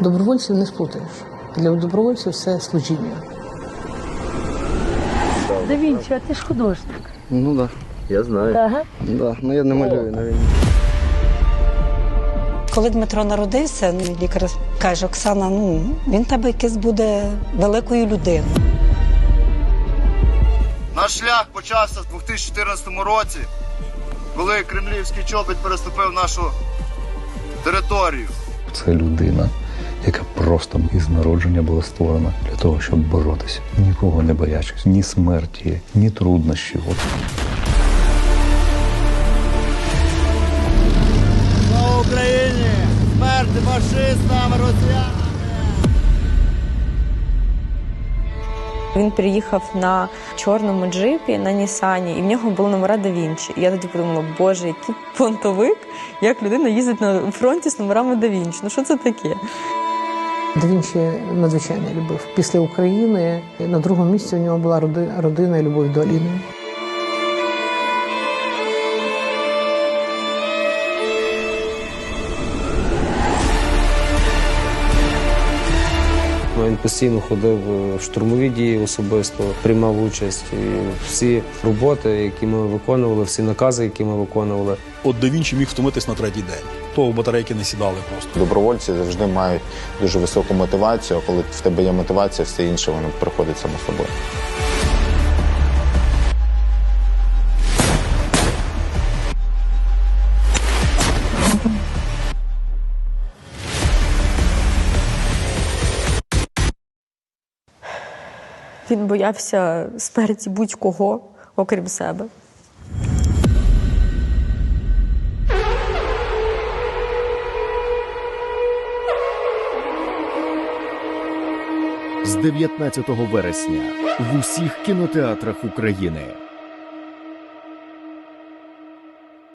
Добровольців не сплутаєш. Для добровольців це служіння. Да Вінчі, а ти ж художник. Ну так, да, я знаю. Ага. Да. Ну я не малюю на війні. Коли Дмитро народився, ну, лікар каже, Оксана, ну він тебе якийсь буде великою людиною. Наш шлях почався в 2014 році, коли кремлівський чобіт переступив нашу територію. Це людина, яка просто із народження була створена для того, щоб боротися, нікого не боячись, ні смерті, ні труднощів. Слава Україні! Смерть фашистам, росіянам! Він приїхав на чорному джипі на Нісані, і в нього були номера да Вінчі. І я тоді подумала, боже, який понтовик, як людина їздить на фронті з номерами да Вінчі. Ну що це таке? Да ще надзвичайно любив. Після України на другому місці у нього була родина родина і любов до Аліни. Він постійно ходив в штурмові дії особисто, приймав участь. І всі роботи, які ми виконували, всі накази, які ми виконували, От да Вінчі міг втомитись на третій день. То батарейки не сідали просто. Добровольці завжди мають дуже високу мотивацію. а Коли в тебе є мотивація, все інше воно приходить само собою. Він боявся смерті будь-кого, окрім себе. з 19 вересня в усіх кінотеатрах України.